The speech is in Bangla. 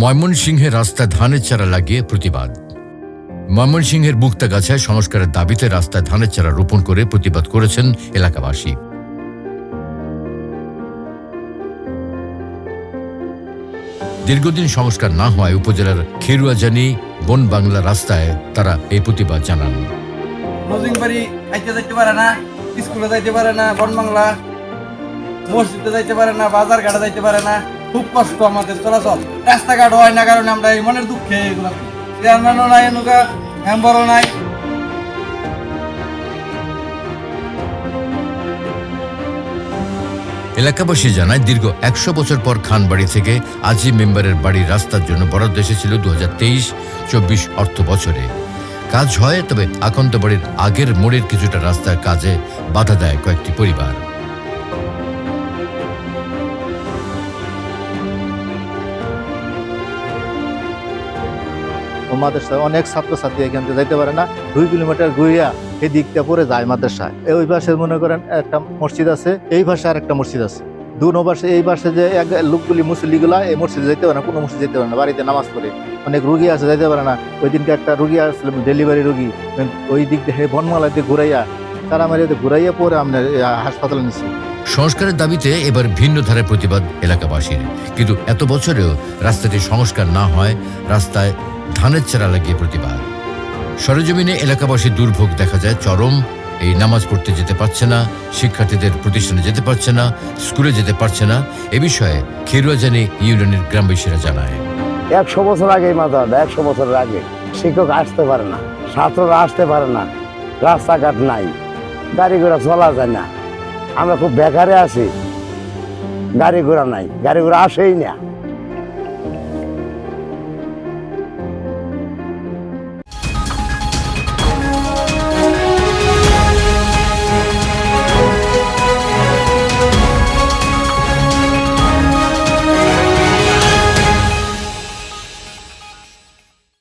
ময়মনসিংহে রাস্তায় ধানের চারা লাগিয়ে প্রতিবাদ। ময়মনসিংহের মুক্তাগাছায় সংস্কারের দাবিতে রাস্তায় ধানের চারা রোপণ করে প্রতিবাদ করেছেন এলাকাবাসী। দীর্ঘদিন সংস্কার না হওয়ায় উপজেলার খেরুয়াজানি বন বাংলা রাস্তায় তারা এই প্রতিবাদ জানান। নজিং বাড়ি যাইতে পারে না, স্কুলে যাইতে পারে না বনবাংলা মসজিদে যাইতে পারে না বাজার ঘাটে যাইতে পারে না। খুব কষ্ট আমাদের চলাচল রাস্তাঘাট হয় না কারণে আমরা এই মনের দুঃখে এগুলো চেয়ারম্যানও নাই এনুকা মেম্বারও নাই। এলাকাবাসী জানায়, দীর্ঘ একশো বছর পর খানবাড়ি থেকে আজি মেম্বারের বাড়ির রাস্তার জন্য বরাদ্দ এসেছিল দু হাজার তেইশ চব্বিশ অর্থ বছরে। কাজ হয়, তবে আকন্ত বাড়ির আগের মোড়ের কিছুটা রাস্তার কাজে বাধা দেয় কয়েকটি পরিবার। মাদ্রাসায় অনেক ছাত্রছাত্রী এখান থেকে যাইতে পারে না। দুই কিলোমিটার ঘুরিয়া এই দিকটা পরে যায় মাদ্রাসায়। ওই পাশে মনে করেন একটা মসজিদ আছে, এই পাশে আর একটা মসজিদ আছে। দু পাশে, এই পাশে যে এক লোকগুলি মুসল্লিগুলা, এই মসজিদে যেতে পারে না, কোনো মসজিদ যেতে পারে না, বাড়িতে নামাজ পড়ে। অনেক রুগী আছে যেতে পারে না। ওই দিনকে একটা রুগী আসছিল, ডেলিভারি রুগী। ওই দিক দিয়ে ঘুরাইয়া তারা আমার ঘুরাইয়া পরে আমরা হাসপাতালে নিচ্ছি সংস্কারের দাবিতে এবার ভিন্ন ধারার প্রতিবাদ এলাকাবাসীর। কিন্তু এত বছরেও রাস্তাটি সংস্কার না হয়, রাস্তায় ধানের চারা লাগিয়ে প্রতিবাদ। সরেজমিনে এলাকাবাসী দুর্ভোগ দেখা যায়, চরম। এই নামাজ পড়তে যেতে পারছে না, শিক্ষার্থীদের প্রতিষ্ঠানে যেতে পারছে না, স্কুলে যেতে পারছে না। এ বিষয়ে খেরুয়াজানি ইউনিয়নের গ্রামবাসীরা জানায়। একশো বছর আগে এই একশো বছরের আগে। শিক্ষক আসতে পারে না, ছাত্ররা আসতে পারে না, রাস্তাঘাট নাই গাড়ি ঘোড়া চলা যায় না। আমরা খুব বেকারে আছি গাড়ি ঘোড়া নাই গাড়ি ঘোড়া আসেই না।